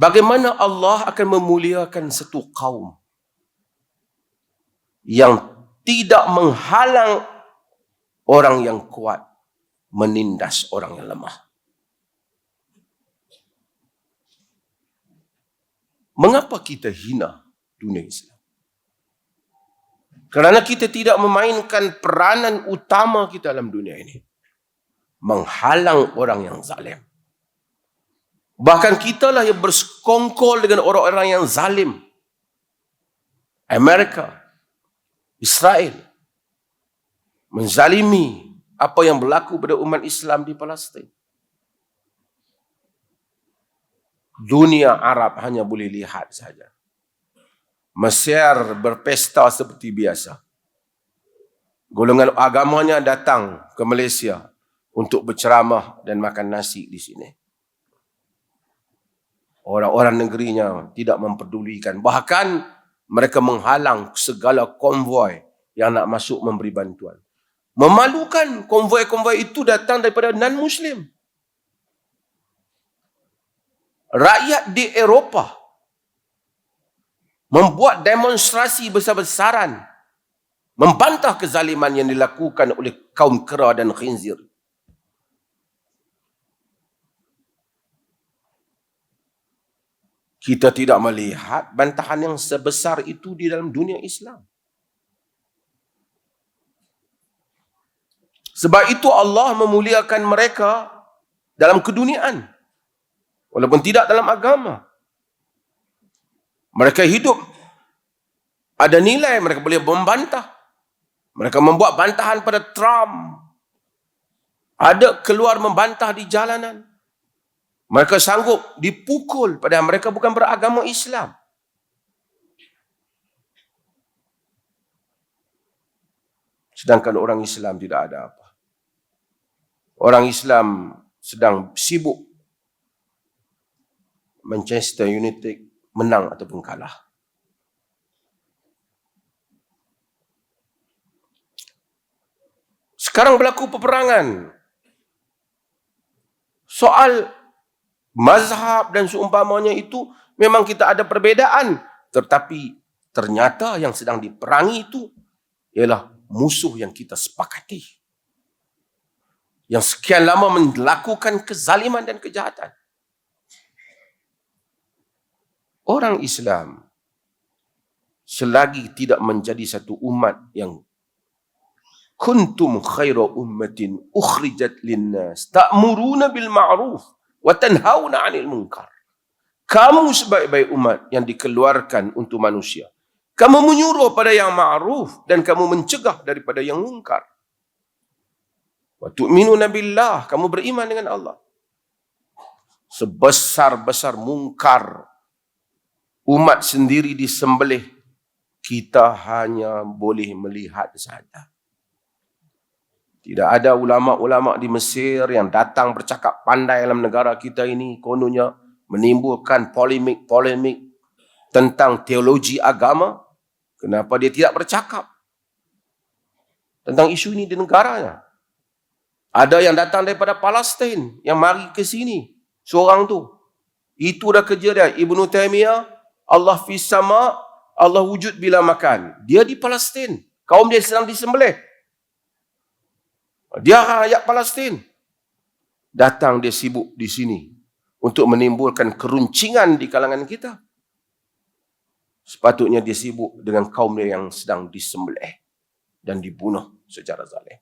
bagaimana Allah akan memuliakan satu kaum yang tidak menghalang orang yang kuat menindas orang yang lemah. Mengapa kita hina dunia Islam? Kerana kita tidak memainkan peranan utama kita dalam dunia ini. Menghalang orang yang zalim. Bahkan kita lah yang bersekongkol dengan orang-orang yang zalim. Amerika, Israel, menzalimi apa yang berlaku pada umat Islam di Palestin. Dunia Arab hanya boleh lihat saja. Mesir berpesta seperti biasa. Golongan agamanya datang ke Malaysia untuk berceramah dan makan nasi di sini. Orang-orang negerinya tidak memperdulikan. Bahkan mereka menghalang segala konvoi yang nak masuk memberi bantuan. Memalukan konvoi-konvoi itu datang daripada non-Muslim. Rakyat di Eropah membuat demonstrasi besar-besaran membantah kezaliman yang dilakukan oleh kaum kera dan khinzir. Kita tidak melihat bantahan yang sebesar itu di dalam dunia Islam. Sebab itu Allah memuliakan mereka dalam keduniaan. Walaupun tidak dalam agama. Mereka hidup. Ada nilai mereka boleh membantah. Mereka membuat bantahan pada Trump. Ada keluar membantah di jalanan. Mereka sanggup dipukul pada mereka bukan beragama Islam. Sedangkan orang Islam tidak ada apa orang Islam sedang sibuk Manchester United menang ataupun kalah. Sekarang berlaku peperangan. Soal mazhab dan seumpamanya itu memang kita ada perbedaan. Tetapi ternyata yang sedang diperangi itu ialah musuh yang kita sepakati yang sekian lama melakukan kezaliman dan kejahatan. Orang Islam selagi tidak menjadi satu umat yang kuntum khaira ummatin ukhrijat linnas ta'muruna bil ma'ruf wa tanhauna 'anil munkar. Kamu sebaik-baik umat yang dikeluarkan untuk manusia. Kamu menyuruh pada yang ma'ruf dan kamu mencegah daripada yang mungkar. Wa tu'minuna billah, kamu beriman dengan Allah. Sebesar-besar mungkar umat sendiri disembelih, kita hanya boleh melihat saja. Tidak ada ulama-ulama di Mesir yang datang bercakap pandai dalam negara kita ini kononnya menimbulkan polemik-polemik tentang teologi agama. Kenapa dia tidak bercakap tentang isu ini di negaranya? Ada yang datang daripada Palestin yang mari ke sini. Seorang tu. Itu dah kerja dia. Ibnu Taimiyah, Allah fi sama, Allah wujud bila makan. Dia di Palestin. Kaum dia sedang disembelih. Dia rakyat Palestin. Datang dia sibuk di sini untuk menimbulkan keruncingan di kalangan kita. Sepatutnya dia sibuk dengan kaum dia yang sedang disembelih dan dibunuh secara zalim.